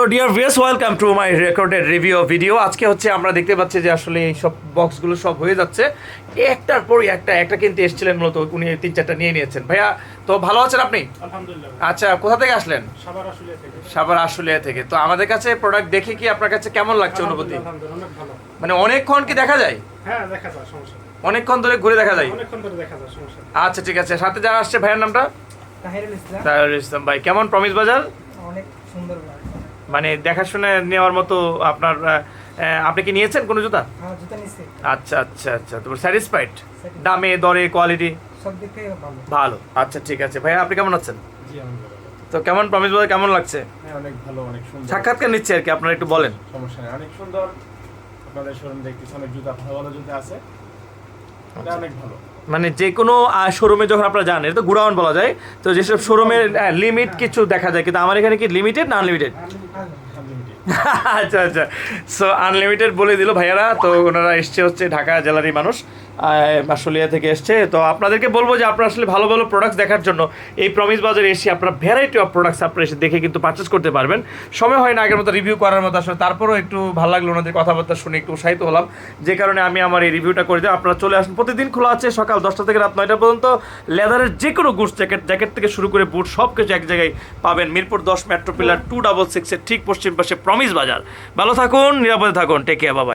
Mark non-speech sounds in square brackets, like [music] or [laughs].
Hello dear VS welcome to my recorded review video আজকে হচ্ছে আমরা দেখতে পাচ্ছি যে আসলে এই সব বক্সগুলো সব হয়ে যাচ্ছে। একটার পর একটা একটা কিনতে এসেছিলেন মূলত উনি তিন চারটা নিয়ে নিয়েছেন। ভাইয়া তো ভালো আছেন আপনি? আচ্ছা কোথা থেকে আসলেন? সাবার আশুলিয়া থেকে। তো আমাদের কাছে প্রোডাক্ট দেখে কি আপনার কাছে কেমন লাগছে অনুভূতি? আলহামদুলিল্লাহ অনেক ভালো। মানে অনেকক্ষণ কি দেখা যায়? হ্যাঁ দেখা যায় সমস্যা অনেকক্ষণ ধরে ঘুরে দেখা যায়? অনেকক্ষণ ধরে দেখা যায় সমস্যা আচ্ছা ঠিক আছে। সাথে যারা আসছে ভাইয়ের নামটা? তাহিরুল ইসলাম। তাহিরুল ইসলাম। ভাই কেমন? প্রমিস বাজার? অনেক সুন্দর লাগে। মানে দেখাশুনে নেওয়ার মতো আপনার আপনি কি নিয়েছেন কোনো জুতা? নিচ্ছে আচ্ছা আচ্ছা আচ্ছা তো স্যাটিসফাইড দামে দরে কোয়ালিটি সব দিক থেকে ভালো। ভালো আচ্ছা ঠিক আছে। ভাইয়া আপনি কেমন আছেন? জি তো কেমন প্রমিস বাজার কেমন লাগছে? হ্যাঁ অনেক ভালো অনেক সুন্দর। সাক্ষাৎকার নিচ্ছে আর কি আপনারা একটু বলেন। সমস্যা নেই অনেক সুন্দর। আপনাদের শোরুম দেখতেছি অনেক জুতা ভালো ভালো জুতা আছে। অনেক ভালো। মানে যে কোনো শোরুমে যখন আপনারা জানেন এটা তো গুড়াউন বলা যায়, তো যেসব শোরুমের লিমিট কিছু দেখা যায়, কিন্তু আমার এখানে কি লিমিটেড না আনলিমিটেড [laughs] আচ্ছা আচ্ছা। সো আনলিমিটেড বলে দিল ভাইয়ারা তো ওনারা এসছে হচ্ছে ঢাকা জেলারই মানুষ আশুলিয়া থেকে এসছে। তো আপনাদেরকে বলব যে আপনারা আসলে ভালো ভালো প্রোডাক্টস দেখার জন্য এই প্রমিস বাজারে এসে আপনারা ভ্যারাইটি অফ প্রোডাক্টস আপনারা এসে দেখে কিন্তু পারচেস করতে পারবেন। সময় হয় না আগের মতো রিভিউ করার মতো আসলে তারপরেও একটু ভালো লাগল ওনাদের কথাবার্তা শুনে একটু উৎসাহিত হলাম। যে কারণে আমি আমার এই রিভিউটা করে দিই আপনারা চলে আসুন প্রতিদিন খোলা আছে সকাল দশটা থেকে রাত নয়টা পর্যন্ত। লেদারের যে কোনো গুডস জ্যাকেট জ্যাকেট থেকে শুরু করে বুট সব কিছু এক জায়গায় পাবেন। মিরপুর দশ মেট্রো পিলার টু ডাবল সিক্সের ঠিক পশ্চিম পাশে প্রমিস বাজার। ভালো থাকুন নিরাপদে থাকুন টেক বাবা